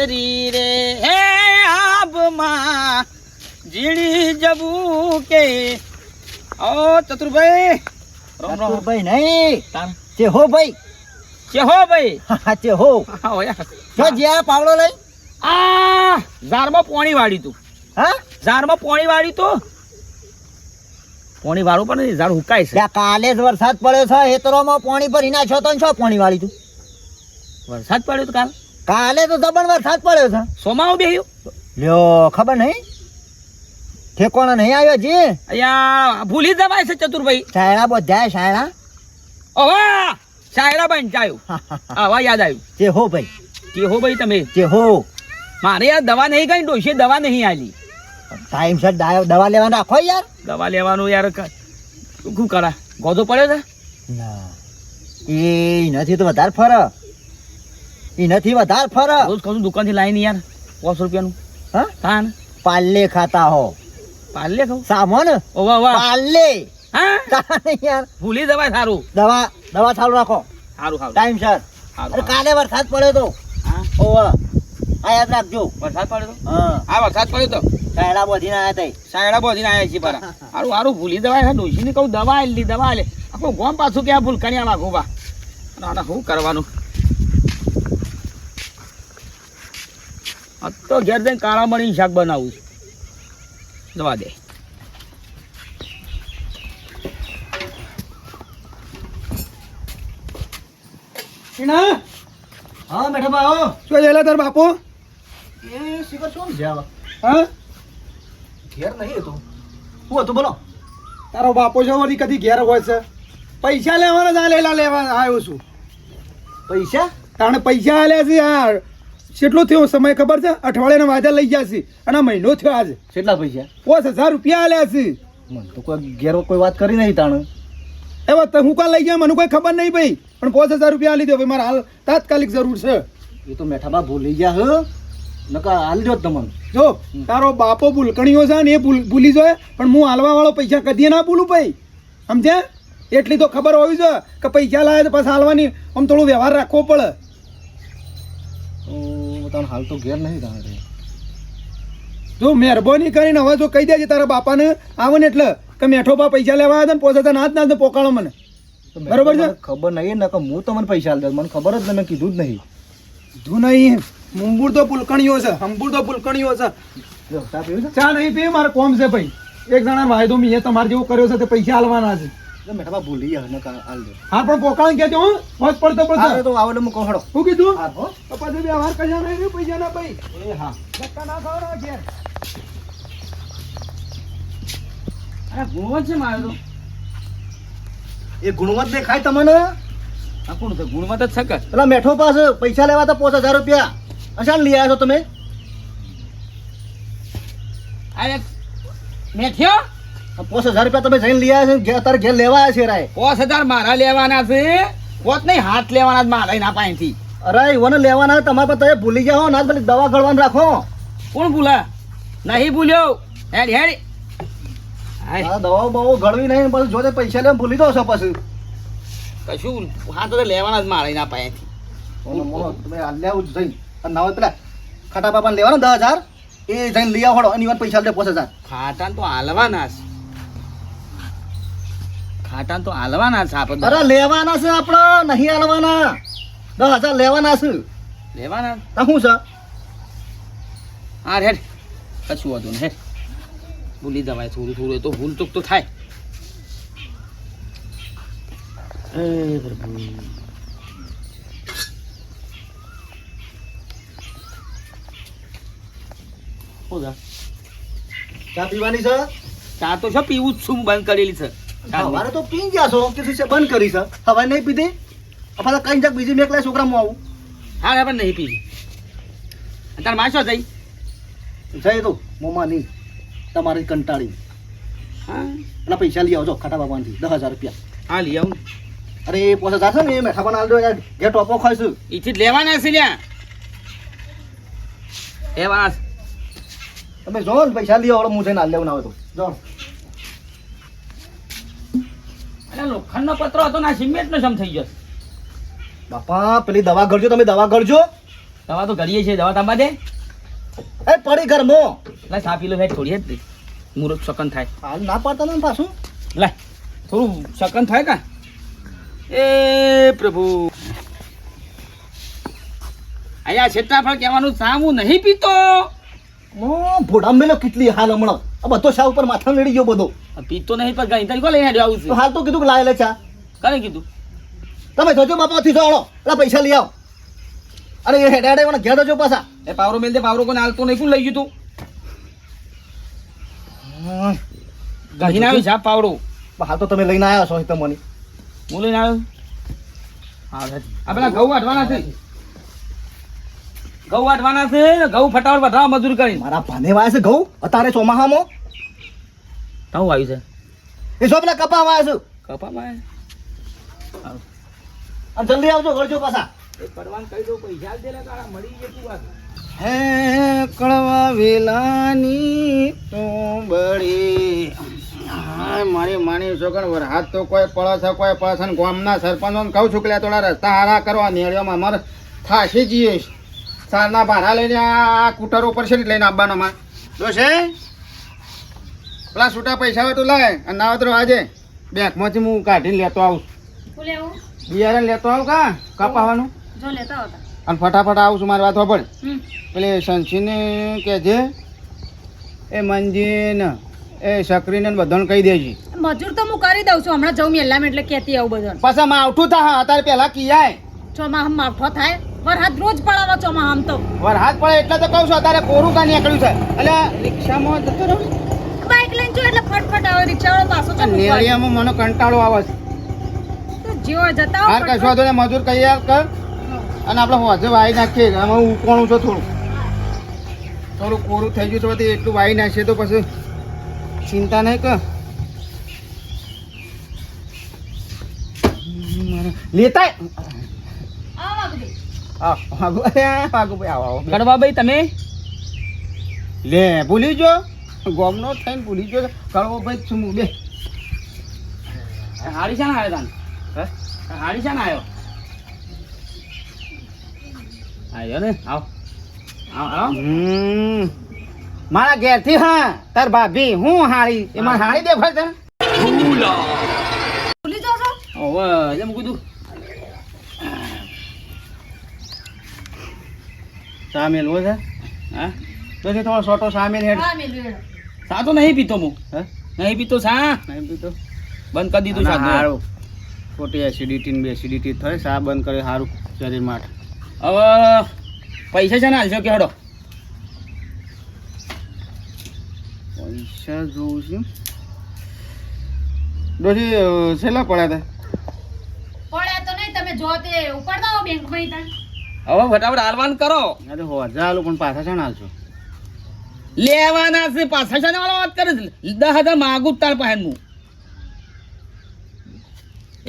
ગુજરી રે. હે આબમાં જીણી જવું કે? ઓ ચતુરભાઈ ભાઈ નહીં. તે હો ભાઈ. કે હો ભાઈ? હા તે હો. જો જ્યાં પાવડો લઈ. આ ઝાડમાં પોણી વાળી તું. હા? ઝારમાં પોણી વાળી તું? પોણી વાળું પણ ઝાડ હુકાય છે. કાલે જ વરસાદ પડ્યો છે હેતરોમાં પોણી ભરી નાખ્યો તો છો પોણી વાળી તું? વરસાદ પડ્યો તો કાલ? કાલે તો દબણ વરસાદ પડ્યો છે. સોમાવું બેહ્યું? લ્યો ખબર નહીં? ઠેકોણા નહીં આવ્યો જી? અહીંયા ભૂલી જવાય છે ચતુરભાઈ. શાયરા બધા શાયરા. ઓહો શાયરા બન જાયું આવા યાદ આવ્યું જે હો ભાઈ. જે હો ભાઈ તમે. જે હો. મારે યાર દવા નહીં ગઈ ડોશી દવા નહીં આલી. ટાઈમસર દવા લેવાનું રાખો યાર. દવા લેવાનું યાર શું કરા? ગોધો પડ્યો છે? ના. એ નથી તો વધારે ફર એ નથી વધારે ફર. રોજ કહું દુકાનથી લાવીને યાર. પાંચસો રૂપિયાનું. હા? તાન. પાલ્લે ખાતા હો. પાલ્લે ખાવ? સામો ને ઓવા વાહ. પાલ્લે. હા? યાર. ભૂલી દવા સારું. દવા દવા ચાલુ રાખો. સારું. સારું અરે સારું કાલે વરસાદ પડ્યો તો. હા? ઓવા આ યાદ રાખજો. વરસાદ પડ્યો તો? હા. આ વરસાદ પડ્યો તો. સાયડા બોધીને આવ્યા તઈ. સાયડા બોધીને આવ્યા છીએ પરા સારું સારું ભૂલી જવાય છે ડોશીને કહું દવા આલી દવા લે આખું ગોમ પાછું ક્યાં ભૂલ કર્યા વાગો બા આને શું કરવાનું? આ તો ઘેર જઈને કાળા મળી શાક બનાવું છું. દવા દે. હા મેઠા બા આવો. શું જેલા તાર બાપો? એ શિખર શું છે હા? ઘેર નહીં હતું શું હતું બોલો. તારો બાપો છે વળી કદી ઘેર હોય છે. પૈસા લેવાના જ આ લેલા લેવા આવ્યો છું. પૈસા? તાણે પૈસા આલ્યા છે યાર. કેટલો થયો સમય ખબર છે? અઠવાડિયાના વાજા લઈ ગયા છે અને મહિનો થયો આજે. કેટલા પૈસા? પાંચ હજાર રૂપિયા આલ્યા છે. મને તો કોઈ ઘેર કોઈ વાત કરી નહીં તાણે. એવા તો હું કાં લઈ ગયા મને કોઈ ખબર નહીં ભાઈ. પણ પાંચ હજાર રૂપિયા આલી દો ભાઈ મારે હાલ તાત્કાલિક જરૂર છે. એ તો મેઠા બા ભૂલી ગયા હ. નકા હાલ જો તમને. જો તારો બાપો ભૂલકણીઓ છે ને એ ભૂલ ભૂલી જાય પણ હું હાલવા વાળો પૈસા કદી ના ભૂલું ભાઈ. સમજ્યા? એટલી તો ખબર હોવી જોઈએ કે પૈસા લાવે તો પાછા હાલવાની આમ થોડું વ્યવહાર રાખવો પડે. તાણ હાલ તો ઘેર નહીં તાણ જો મહેરબાની કરીને હવે જો કહી દેજે તારા બાપાને આવે ને એટલે કે મેઠો બા પૈસા લેવા આવ્યા ને પોતા નાચ નાચ પોકાળો મને. બરોબર છે? ખબર નહીં ને કે હું તમને પૈસા આલ દઉં. મને ખબર જ નહીં મેં કીધું જ નહીં. કીધું નહીં. મુંબુર તો પુલકણીઓ છે હંબુર તો પુલકણીઓ છે. ચા નહીં પીવું મારે કોમ છે ભાઈ. એક જણા વાયદો મેં તમારે જેવો કર્યો છે તે પૈસા આલવાના છે. જો ભૂલી ગયા નકા હાલ દો. હા પણ પોકાળ કહેજો હું. વાત પડતો પડતો. તો આવો એટલે હું કહું હળો. શું કીધું? હા હો. તો પછી વ્યવહાર કશા નહીં પૈસા ના ભાઈ. એ હા. ધક્કા ના ખાવા ઘેર. અરે ગુણવત છે મારે તો. એ ગુણવત દેખાય તમને? આ કોણ છે? ગુણવત જ છે કે? પેલા મેઠો પાસે પૈસા લેવા તો પાંચ હજાર રૂપિયા. અશાન લઈ આવ્યા છો તમે? મેઠ્યો? આ પાંચ હજાર રૂપિયા તમે જઈને લઈ આવ્યા છો અત્યારે ઘેર લેવા આવ્યા છે રાય. પાંચ હજાર મારા લેવાના છે. પોત નહીં હાથ લેવાના જ મારા એના પાસેથી. અરે ઈવોને લેવાના તમારા પર તમે ભૂલી ગયા હો ના પેલી દવા ગળવાનું રાખો. કોણ ભૂલા? નહીં ભૂલ્યો. હેડ હેડ. દવાઓ બહુ ગળવી નહીં પછી જો પૈસા લેવા ભૂલી દો છો પછી. કશું હાથ તો લેવાના જ મારા એના પાસેથી. તમે હાલ્યા આવું જઈને. અને ના પેલા ખાટા બાપાને લેવાના દસ હજાર? એ જઈને લઈ આવો અને ઈવન પૈસા લે પાંચ હજાર. ખાટા તો હાલવાના છે ખાટાન તો હાલવાના છે આપણે. અરે લેવાના છે આપણે નહીં હાલવાના. દસ હજાર લેવાના છે. લેવાના? આ શું છે? હા હેડ. કશું હતું ને હેડ. ભૂલી જવાય થોડું થોડું એ તો ભૂલ ચૂક તો થાય. એ પ્રભુ. ચા પીવાની છે? ચા તો છે પીવું જ છું બંધ કરેલી છે. સવારે તો પી ગયા છો. કે છે બંધ કરી છે. હવે નહીં પીધી? આપણે કઈ જાક બીજી મેકલા છોકરામાં આવું. હા હવે નહીં પીવી તાર માસો જઈ? જઈ તો મોમાં નહીં. તમારી કંટાળી. હા. એટલે પૈસા લઈ આવજો ખાટા બાબાથી દસ હજાર રૂપિયા. હા લઈ આવું અરે એ પોસા જાશે ને એ મેઠા પણ આલજો ઘેર ટોપો ખાઈશું. ઈથી લેવાના છે લ્યા. લેવાના છે. તમે જો પૈસા લઈ આવો હું જઈને હાલ લેવું આવે તો. જો અરે લોખંડનો પતરો હતો ના સિમેન્ટનો સમ થઈ જશે બાપા પેલી દવા ગળજો તમે દવા ગળજો દવા તો કરીએ છે દવા તાંબા દે. એ પડી ઘર મો લે સા પીલો ભાઈ છોડીએ જ દે સકન થાય. હાલ ના પાડતા ને પાછું. લે થોડું શકન થાય કા? એ પ્રભુ. અહીંયા ક્ષેત્રાફળ કહેવાનું સામું નહીં પીતો. ભોડા મેલો કેટલી હાલ હમણાં. આ બધો શા ઉપર માથા લડી ગયો બધો? પીતો નહીં પણ ગઈ તારીખો લઈને હેડ્યો આવું છું? હાલ તો કીધું કે લે ચા. કને કીધું? તમે જોજો બાપાથી જો આવો એટલે પૈસા લઈ આવો. અરે એ હેડે હેડે મને ઘેર જો પાછા. એ પાવરો મેલ દે પાવરો કોને હાલતો નહીં કોણ લઈ ગયું તું? ગહીને આવ્યું જા પાવડો હાલ તો તમે લઈને આવ્યા છો તમને મને. હું લઈને આવ્યો? હા પેલા ઘઉં વાટવાના છે. ઘઉં વાટવાના છે ઘઉં ફટાફટ વટાવા મજૂર કરી મારા ભાને વાય છે ઘઉં? અત્યારે ચોમાહામાં? ઘઉં આવ્યું છે? એ જો પેલા કપા વાય છે. કપામાં અને જલ્દી આવજો ઘરજો પાછા. પરવાન કહી દઉં પૈસા દે લે કાળા મળી ગયે તું વાત હે કળવા વેલાની તો બળી મારી માની છોકર વરહાદ તો કોઈ પડે કોઈ પડે છે ને ગામના સરપંચો કહું છું કે થોડા રસ્તા હારા કરવા નેળિયોમાં અમારે થાશી જઈએ સારના ભાડા લઈને આ કુટર ઉપર છે ને લઈને આવવાનો માં તો છે? પેલા છૂટા પૈસા હોય તો લાય અને ના હોય તો આજે. બેંકમાંથી હું કાઢીને લેતો આવું બિયારણ લેતો આવું કા? કપાવાનું? જો લેતા આવતા. અને ફટાફટ આવું છું મારી વાત સાંભળ પેલે સંસીને કે છે એ મંજીન એ સકરીને બધાને કહી દેજે. મજૂર તો હું કરી દઉં છું હમણાં જઉં મેલ્લામ એટલે કહેતી આવું બધું પાછા માવઠું થા અત્યારે પેલા કિયાય. ચોમાહમ માવઠો થાય. વરહાદ રોજ પડાવો ચોમાહમ તો. વરહાદ પડે એટલે તો કહું છું અત્યારે કોરું કા નીકળ્યું છે. એટલે રિક્ષામાં જતો રહું. બાઇક લઈને જો એટલે ફટફટ આવે રિક્ષાવાળો પાછો તો નેળિયામાં મને કંટાળો આવે છે. જેવો જતા હાર કશો કશો ને મજૂર કઈ કર. અને આપણે હોજે વાઈ નાખીએ આમાં હું કોણું છું થોડું. થોડું કોરું થઈ ગયું તો એટલું વાઈ નાખીએ તો પછી ચિંતા નહીં કર. લેતા ગણવાભાઈ તમે? લે ભૂલી જો ગોમનો થઈને ભૂલી ગયો કળવો ભાઈ છું હું બે. હાડી શાના આવ્યો તાન? હે? હાડી શાના આવ્યો આવ્યો ને? આવ. આવ. મારા ઘેરથી હા તાર ભાભી હું હાડી એમાં હાડી દે તને ભૂલી. ઓવે એમ કીધું હો છે. હા? પછી થોડો સોટો સામે હેડ હા. સા તો નહીં પીતો હું હે? નહીં પીતો સા? નહીં પીતો. બંધ કરી દીધું સા હારું. ખોટી એસિડિટી ને બેસિડિટી થાય સા બંધ કરે સારું શરીર માટે. હવે પૈસા છે ને હાલશો કે હડો? પૈસા જોઉં છું. ડોજી છેલ્લા પડ્યા પડ્યા તો નહીં તમે જો તે ઉપાડતા હો બેંકમાં હવે ફટાફટ હાલવાન કરો. હતા અરે હોજા આલું પણ પાછા છે ને હાલશો લેવાના છે પાછા. છે ને વાળા વાત કરે છે? દસ હજાર માગું તાર પાસે હું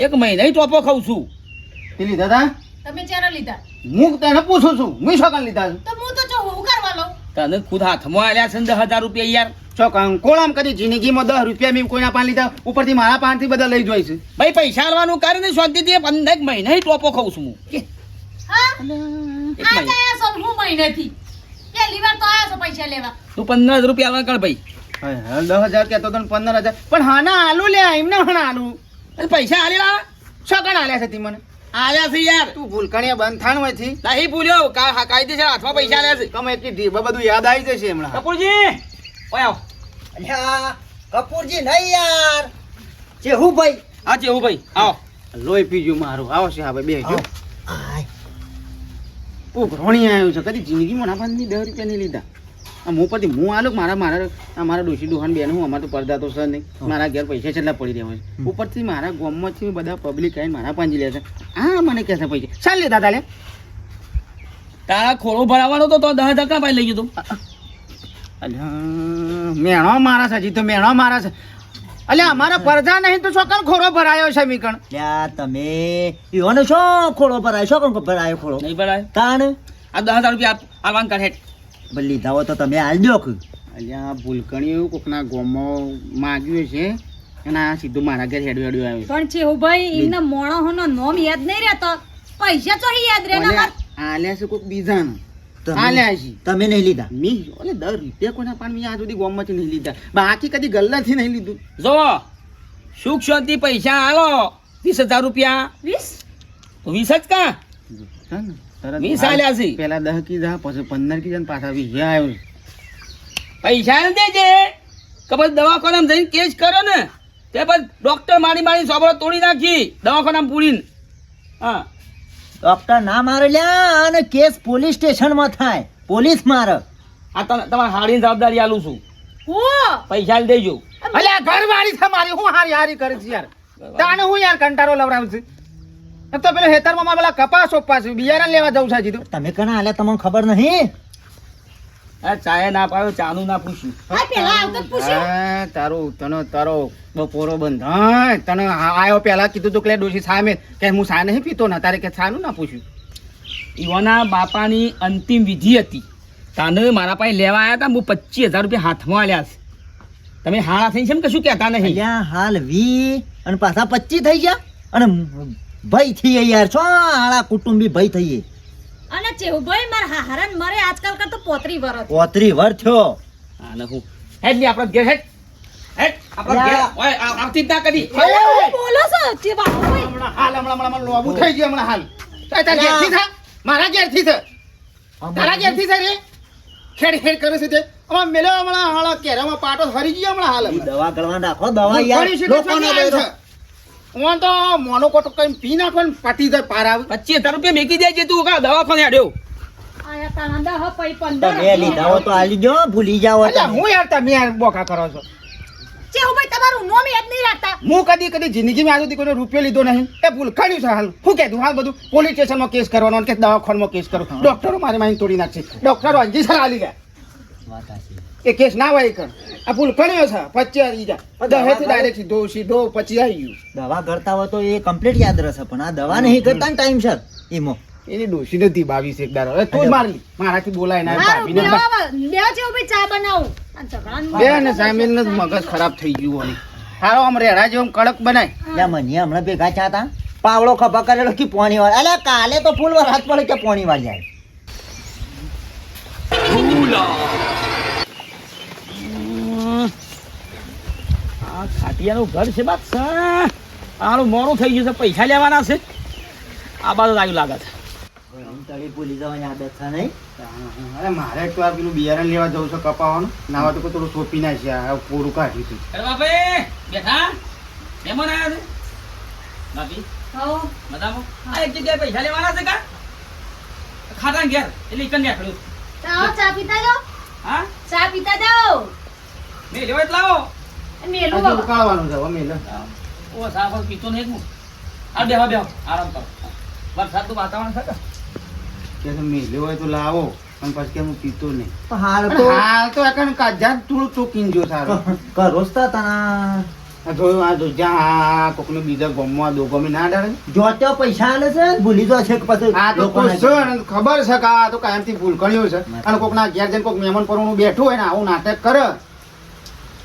એક મહિના ટોપો ખાઉં છું. તે લીધા તમે ચારે લીધા? હું તને પૂછું છું. મેં શોકાન લીધા છે? તો હું તો જો હું કરવા તને ખુદ હાથમાં આલ્યા છે ને દસ હજાર રૂપિયા યાર. શોકાન કોળામ કરી જિંદગીમાં દસ રૂપિયા મેં કોઈના પાન લીધા? ઉપરથી મારા પાનથી બધા લઈ જોઈ છે. ભાઈ પૈસા આવવાનું કારણ ને શાંતિથી પંદર એક મહિને ટોપો ખાઉં છું હું. હા? એક મહિના. મહિને આયા છો હું મહિનેથી? પહેલી વાર તો આયા છો પૈસા લેવા. તું પંદર રૂપિયા કર ભાઈ. હા, દસ હજાર કહેતો તો પંદર હજાર. પણ હાના આલુ લે એમને હાના આલુ. પૈસા પૈસા હાલેલા શોકાન આલ્યા છે તી મને? આલ્યા છે યાર. તું ભૂલકણીયા બંધ થાણ હોયથી. નહીં ભૂલ્યો. કા- હા, કાયદેસર હાથમાં પૈસા આલ્યા છે. તમે એટલી ઢીબા બધું યાદ આવી જશે હમણાં. કપૂરજી. ઓય આવો. કપૂરજી નહીં યાર. ચેહુ ભાઈ હા જેવું ભાઈ આવો. લોહી પીજું મારું. આવો છે હા ભાઈ બેસજો ઉઘરોણી આવ્યું છે. કદી જિંદગીમાં ના પાંચની દસ રૂપિયા નહીં લીધા. આમ હું પછી હું આલો મારા મારા આ મારા ડોશી ડોહાન બેન હું અમારે તો પડદા તો સર નહીં મારા ઘેર પૈસા છેલ્લા પડી રહ્યા છે. ઉપરથી મારા ગામમાંથી બધા પબ્લિક આવીને મારા પાંજી લે છે. આ મને કહેશે પૈસા. ચાલ લીધા તાલે તારા ખોળો ભરાવાનો તો તો દસ હજાર ક્યાં ભાઈ લઈ ગયો તું. મેણો મારા છે હજી તો મેણો મારા છે. અલ્યા અમારા પરધા નહીં તો છોકરો ખોરો ભરાયો છે મીકણ લ્યા તમે ઈઓને શો ખોળો ભરાય છો કોણ ભરાયો ખોળો નહીં ભરાય. તાણ? આ દસ હજાર રૂપિયા હાલવાન કર હેઠ. ભલે લીધા હોય તો તમે હાલ દો અલ્યા ભૂલકણીઓ કોકના ગોમો માગ્યું છે અને આ સીધું મારા ઘેર હેડું હેડ્યું આવ્યું. પણ છે હું ભાઈ એના મોણો હોનો નોમ યાદ નહીં રહેતો. પૈસા તો યાદ રહે ને આલ્યા છે કોઈક બીજાનું? તમે નહીં લીધા. મી ઓલે દર રૂપિયા કોના પણ મેં આ સુધી ગોમમાંથી નહીં લીધા. બાકી કદી ગલ્લાથી નહીં લીધું. જો સુખ શાંતિ પૈસા આલો. વીસ હજાર રૂપિયા. વીસ? તો વીસ જ કા? વીસ આલ્યા છે. પેલા દહ કીધા પછી પંદર કીધા ને પાછા વીસ આવ્યો. પૈસા ને દેજે કે પછી દવાખાનામાં જઈને કેસ કરો ને. તે પછી ડોક્ટર મારી મારી સોબળો તોડી નાખી દવાખાનામાં પૂરીને. હા. ડોક્ટર ના મારે લ્યા અને કેસ પોલીસ સ્ટેશનમાં થાય. પોલીસ મારે. આ તને તમારે હાડીની જવાબદારી આલું છું. હું? પૈસા લઈ દેજો. અલ્યા ઘરવાળી છે મારી. હું હારી હારી કરે છે યાર. તાને હું યાર કંટાળો લવડાવું છું? તો પેલો હેતરમાં મારે પેલા કપાસ ઓપ્પા છે. બિયારણ લેવા જવું છે હજી તમે કણા આલે તમને ખબર નહીં? આ ચાય ના પાડ્યો ચાનું ના પૂછ્યું. આ પેલા આવતા જ પૂછ્યું. હા, તારું તને તારો બપોરો બંધ. તને આયો પેલા કીધું તું કે ડોશી સામે. કે હું સા નહીં પીતો ને તારે કે સાનું ના પૂછ્યું. ઈવાના બાપાની અંતિમ વિધિ હતી. તાને મારા પાસે લેવા આવ્યા હતા હું પચીસ હજાર રૂપિયા હાથમાં આલ્યા છે. તમે હાળા થઈ છે ને કશું કહેતા નહીં? હાલ વી અને પાછા પચીસ થઈ ગયા. અને ભાઈ થઈએ યાર. છો હાળા કુટુંબી ભાઈ થઈએ. અને ચેવુભાઈ મારા હારન મરે આજકાલ કરતો પોતરી વર પોતરી વર થયો. આને હું હેડ લે આપણો ઘેર હેડ. હેડ. આપણા ઘેર યા. ઓય આ- આવતી જ ના કદી શું બોલો છો હાલ હમણાં હમણાં હમણાં લોબુ થઈ ગયું હમણાં હાલ. તાર તાર ઘેરથી થા? મારા ઘેરથી થા? તારા ઘેરથી થા રે? ખેડ ખેડ કરે છે તે. હમણાં મેલો હમણાં હાલ કેરામાં પાટો હરી ગયો હમણાં હાલ દવા કરવા નાખો દવા યાર. ફરી સીધો લોકોને ફરી દઈ દો. આવે છે. હું તો મોનો કોટો કઈ પી નાખો ને પાટી જાય પાર આવે. પચીસ હજાર રૂપિયા મેકી છે તું કા દવાખાને આડ્યો. આયા પંદર લીધા હો તો આલી જો ભૂલી જાઓ અલ્યા હું યાર તમે યાર બોકા કરો છો? ચેવુભાઈ તમારું નોમ યાદ નહીં રાખતા? હું કદી કદી જિંદગીમાં આજ કોઈનો રૂપિયો લીધો નહીં. એ ભૂલખાડ્યું છે હાલ. શું કહેતું હાલ બધું પોલીસ સ્ટેશનમાં કેસ કરવાનો કે દવાખાનામાં કેસ કરો. ડોક્ટરો મારી મારી તોડી નાખશે. ડોક્ટરો અંજી સર આલી ગયા. એ કેસ ના વાય કર. આ કણ્યો છે પચી આવી જા. દહેથી ડાયરેક્ટ સીધો સીધો પછી આવી ગયું. દવા કરતા હોય તો એ કમ્પ્લીટ યાદ રહેશે પણ આ દવા નહીં કરતા ને ટાઈમ સર. ઈમો. એની ડોસી નથી બાવીસ એક દારો હવે તું મારી મારાથી બોલાય ના બે. જેવું ચા બનાવું. ને મગજ ખરાબ થઈ ગયું ઓલી હારો આમ રેડા જેવું કડક બનાય. મને હમણાં ભેગા થયા હતા. પાવડો ખભા કરેલો કે પોણી વાર અલ્યા કાલે તો ફૂલ વાર હાથ પડે કે પોણી વાર જાય આ ખાટિયાનું ઘર છે બાપ. આનું મોડું થઈ ગયું છે પૈસા લેવાના છે. આ બાજુ આવ્યું લાગે છે. તળી ભૂલી જવાની આદત છે નહીં. અરે મારે તો આ પેલું બિયારણ લેવા જવું છે કપાવાનું. નાવા તો થોડું સોંપી છે આ પૂરું કાઢ્યું છે અરે બાપે બેઠા? મહેમાન આવ્યા છે? બાપી હા. મજામાં આ એક જગ્યાએ પૈસા લેવાના છે કા? ખાતા ઘેર એટલે ઈકન નીકળ્યું આવો ચા પીતા જાઓ. હા? ચા પીતા જાઓ. મેં લેવા જ લાવો. મેલું ઉકાળવાનું છે મેલું. ઓ સાફ પીતો નહીં હું આ બેહો બેહો. આરામ કરો. વરસાદનું વાતાવરણ છે કે કે છે હોય તો લાવો અને પછી કે હું પીતો નહીં. હાલ તો હાલ તો એકણ કાઢ્યા થોડું ચોકીને જો સારું. કરો તના જોયું આ જ્યાં કોકને બીજા ગમવા દો ગમે ના ડરે જો પૈસા આલે છે ભૂલી જો છે પછી આ તો છે? ખબર છે કે આ તો કાયમથી ભૂલ કર્યો છે અને કોકના ઘેર જઈને કોક મહેમાન પરવાનું બેઠું હોય ને આવું નાટક કરે.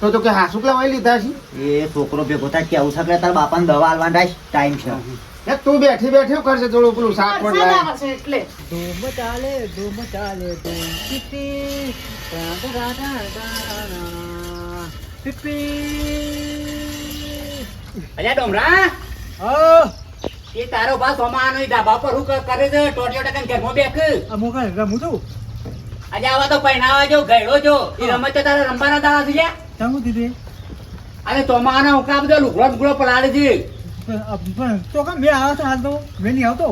તો તો કે હાસુકલા વાય લીધા છે? એ છોકરો ભેગો થાય કેવું છે તાર બાપાને દવા આલવાના ટાઈમ છે. તું બેઠી બેઠી કરશે થોડું પેલું શાક છે એટલે. ધૂમ ચાલે ધૂમ ચાલે અલ્યા ડોમરા એ તારો બા સોમાનો ઈ ધાબા પર હું ક- કરે છે ટોટિયો ટકન ઘરમાં બેક અમુક રમું છું? આજે આવા તો પહેણાવા જો ગયડો જો. એ રમત તો તારા રમવાના દાવા છે લ્યા. દીદી. દીધી અરે ચોમાના ઉકા બધો લુગડો લુગડો પલાડે છે. તો કામ મેં આવ્યો હાલ તો મેં નહીં આવતો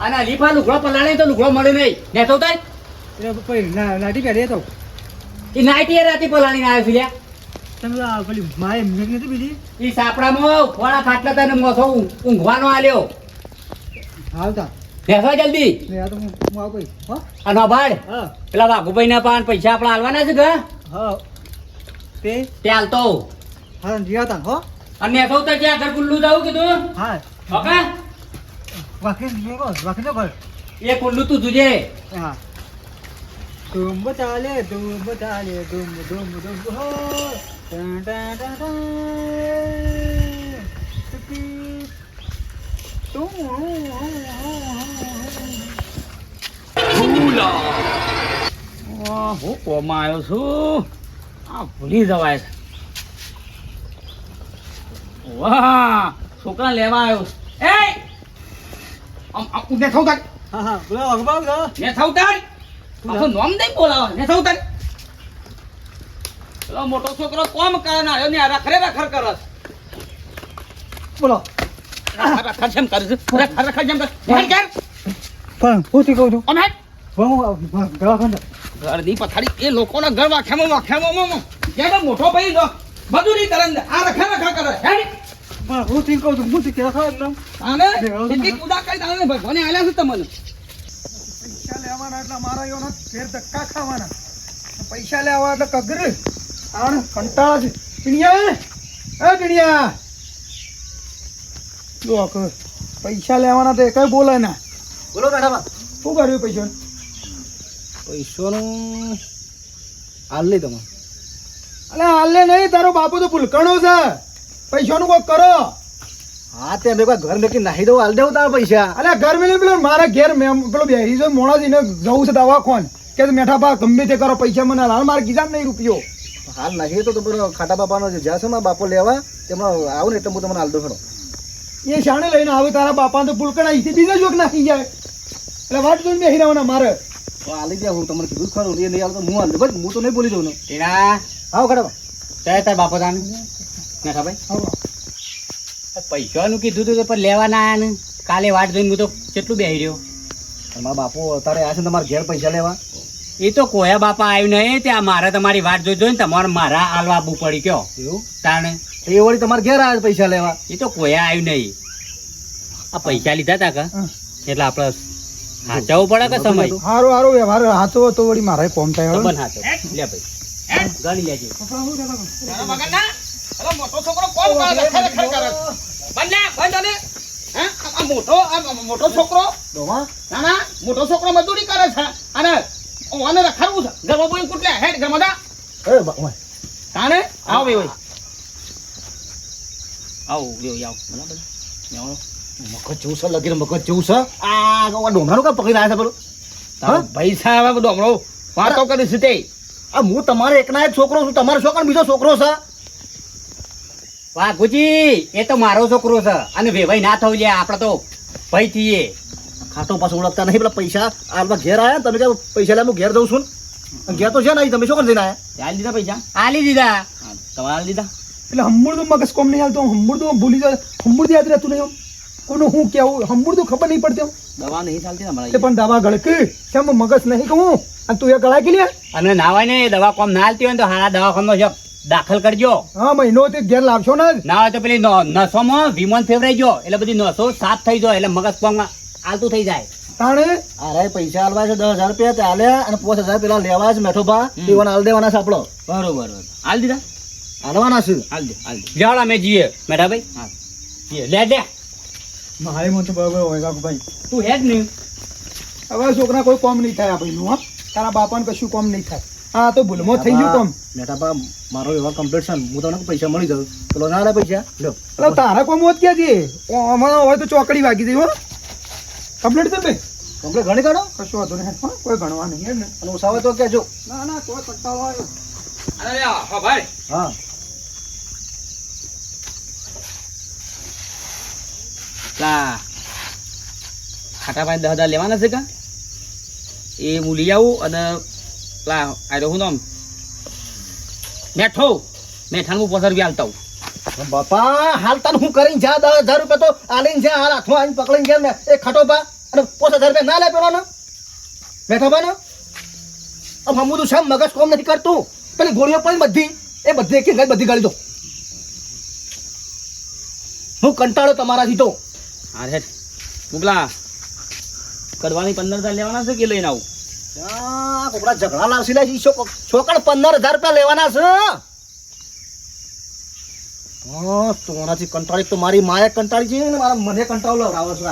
અને અલીફા લુગડો પલાળે તો લુગડો મળે નહીં. નેતો તો એટલે પછી લાઠી પહેરી તો એ નાઈટી રાતી પલાળીને આવ્યો છે તમે આ પેલી મારે મેં નથી બીજી ઈ સાપડામાં ખોળા ફાટલા તને ઊં- ઊંઘવાનો આલ્યો. આવતા બેસો જલ્દી. મેં આ તો હું આવું પછી હો અને ભાડ. હા. પેલા વાઘુભાઈ ના પાન પૈસા આપડા હાલવાના છે કે? હા. તે? તે હાલતો. હા જીયા હો. અને નેતો તો જ્યાં ઘર કુલ્લુ જવું કીધું? હા ઓકે? વાકી કો વાકી તો ઘર એ કુલ્લુ તું જુજે. હા. ધૂમ ચાલે ધૂમ ચાલે ધૂમ ધૂમ ધૂમ હો. ટા ટા ટા ટા. ટીપી. ધૂમ, હો, હો, હો, હો, હો. હું કોમાં આવ્યો છું. આ ભૂલી જવાય છે. વાહ છોકરા લેવા આવ્યો એ આમ આમ તાર. હા હા બોલો અખબાર છે? ને થવું તાર. આખું નામ દઈ બોલાવે. ને તાર. પેલો મોટો છોકરો કોમ કરે ના આવ્યો ને આ રખરે રખર કરે બોલો. રખર રખર જેમ કરે છે. રખર રખર જેમ કરે હેડ કર પણ હું કહું છું? આમ હેડ. હું દવાખાને ઘરની પથારી. એ લોકોના ઘર વાખ્યામાં વાખ્યામાં મોટો ભાઈ બધું નહીં કરે આ રખા રખા કરે. હેડ. પણ હું થી કહું છું હું થી આને કરી ભગવાને આલ્યા છે તમને. પૈસા લેવાના એટલે મારા ફેર ધક્કા ખાવાના. પૈસા લેવા એટલે કગર. આણ કંટાળા છે. ટીણિયા એ ટીણિયા જો પૈસા લેવાના તો એકાય બોલે ના. બોલો શું કર્યું પૈસા પૈસાનું હાલ લે તમે અલે હાલે નહીં તારો બાપુ તો ભૂલકણો છે. પૈસાનું કોઈ કરો. હા તે અમે કોઈ ઘર નક્કી નાહી દઉં હાલ દેવું તારા પૈસા. અલ્યા ઘર મેં પેલો મારા ઘેર મેં પેલો બેસી જો મોણા ને જવું છે દવાખોન. કે મેઠા બા ગમે તે કરો પૈસા મને હાલ મારે કીધા નહીં રૂપિયો. હાલ નાખીએ તો પેલો ખાટા બાપાનો જે જ્યાં છે મારા બાપો લેવા તેમાં આવું ને એટલે હું તમને હાલ દો ખરો એ શાણે લઈને આવે તારા બાપા તો ભૂલકણા અહીંથી બીજા જોક નાખી જાય. એટલે વાટ જોઈને બેસી રહેવાના મારે. હાલી જાય હું તમને કીધું ખરું એ નહીં હાલ તો હું હાલ દઉં. બસ હું તો નહીં બોલી દઉં ને. હા ચાલ તાર બાપો તાન. ના ભાઈ? પૈસાનું કીધું હતું પણ લેવાના આવ્યા ને. કાલે વાટ જોઈને હું તો કેટલું બેહી રહ્યો. તમારા બાપુ અત્યારે આ છે તમારા ઘેર પૈસા લેવા. એ તો કોયા બાપા આવ્યું નહીં ત્યાં મારે તમારી વાટ જોઈ જોઈને તમારે મારા હાલવા આપવું પડી કયો એવું? તાણે. એ વળી તમારે ઘેર આવ્યા પૈસા લેવા? એ તો કોયા આવ્યું નહીં આ પૈસા લીધા તા કા. એટલે આપણે હાચવું પડે કે સમય? હારો હારો વ્યવહાર હાથો તો વળી મારે કોમ થાય. લે ભાઈ. ગણી લેજે. પેલો મોટો છોકરો કરે? કરે. બંધ. આ- મોટો આ મોટો છોકરો? ડોમા ના ના મોટો છોકરો મજૂરી કરે છે. અને ઓને રખાડવું છે. ઘરમાં બોઈ કુટલે હેડ ઘરમાં એ બા- તાણે? આવો ભાઈ આવ ભાઈ, આવો. બરાબર. મગજ જેવું છે લગીને મગજ જેવું છે. આ ડોમરાનું કામ પકડી રહ્યા છે પેલું. તારો ભાઈ સાહેબ બધો હમણાં વાતો કરી છે તે. આ હું તમારે એકના એક છોકરો છું તમારો છોકરો બીજો છોકરો છે. વાહ ગુજી એ તો મારો છોકરો છે. અને વેવાઈ ના થવું લે આપણે તો ભાઈ થઈએ. ખાતો પાછું ઓળખતા નહીં પેલા પૈસા હાલમાં ઘેર આવ્યા તમે કે પૈસા લે હું ઘેર જઉં છું ને? ઘેર તો છે નહીં તમે શું કરી દીધા ચાલ દીધા પૈસા. હાલી દીધા. તમારે દીધા? એટલે હંબુડ તો મગજ કોમ નહીં હાલતો હંબુડ તો ભૂલી જાય. હંબુડ યાદ રહેતું નહીં કોનું હું કેવું હંબુડ તો ખબર નહીં પડતી દવા નહીં ચાલતી ને પણ દવા ગળકી. કેમ મગજ નહીં કહું અને તું એ ગળા કે લે અને નાવાય ને દવા કોમ ના હાલતી હોય ને તો હારા દવાખાનો છે દાખલ કરજો. હા મહિનો તે ઘેર લાવશો ને જ. ના તો પેલી નસોમાં વિમન ફેવરાઈ ગયો. એટલે બધી નસો સાફ થઈ જાય. એટલે મગજ પગ આલતું થઈ જાય. તાણે? અરે પૈસા આલવા છે દસ હજાર રૂપિયા ચાલે અને પાંચ હજાર પેલા લેવા છે મેઠો ભા. એવાને આલ દેવાના છે આપણો બરોબર બરોબર. હાલ દીધા? આલવાના છે. હાલ દે હાલ દે. જાળ અમે જઈએ મેઠા ભાઈ. હા. જીએ. લે દે મારે મન તો બરોબર હોય કાકુભાઈ તું હેડ નહીં હવે છોકરા કોઈ કોમ નહીં થાય આપણે હા. તારા બાપાને કશું કોમ નહીં થાય. હા તો ભૂલમાં થઈ ગયું કોમ ભા મારો એવા કમ્પ્લીટ છે હું તમને પૈસા મળી જાઉં. પેલો ના પૈસા. લો તારા કોમ હોત ક્યાં છે હમણાં હોય તો ચોકડી વાગી દઈ હો. કમ્પ્લીટ છે ભાઈ? કમ્પ્લીટ ઘણી કાઢો? કશું વાંધો નહીં હા, કોઈ ગણવા નહીં એમ ને. અને ઉસાવે તો કહેજો. ના ના કોઈ કંટાળો આવ્યો અરે હા ભાઈ. હા. લા ખાટા ભાઈ દસ હજાર લેવાના છે કા? એ હું લઈ આવું અને લા આ હું નામ? મેઠો મેઠાનું હું પચાસ રૂપિયા હાલતા બાપા હાલ તને હું કરીને જા દસ હજાર રૂપિયા તો આલીને જા હાલ હાથમાં આવીને પકડીને ગયા ને એ ખાટો બા અને પાંચ હજાર રૂપિયા ના લે પેલો ને બેઠો બા ને આમ હમું તું શામ મગજ કોમ નથી કરતું? પેલી ગોળીઓ પડી બધી એ બધી એક બધી ગાળી દો. હું કંટાળો તમારાથી તો. હા હેઠ મુગલા. કરવાની પંદર હજાર લેવાના છે કે લઈને આવું? કોકડા ઝઘડા લાવશી લે છોકરા પંદર હજાર રૂપિયા લેવાના છે હા તોનાથી કંટાળી તો મારી માએ કંટાળી છે ને મારા મને કંટાળો લવડાવો છે.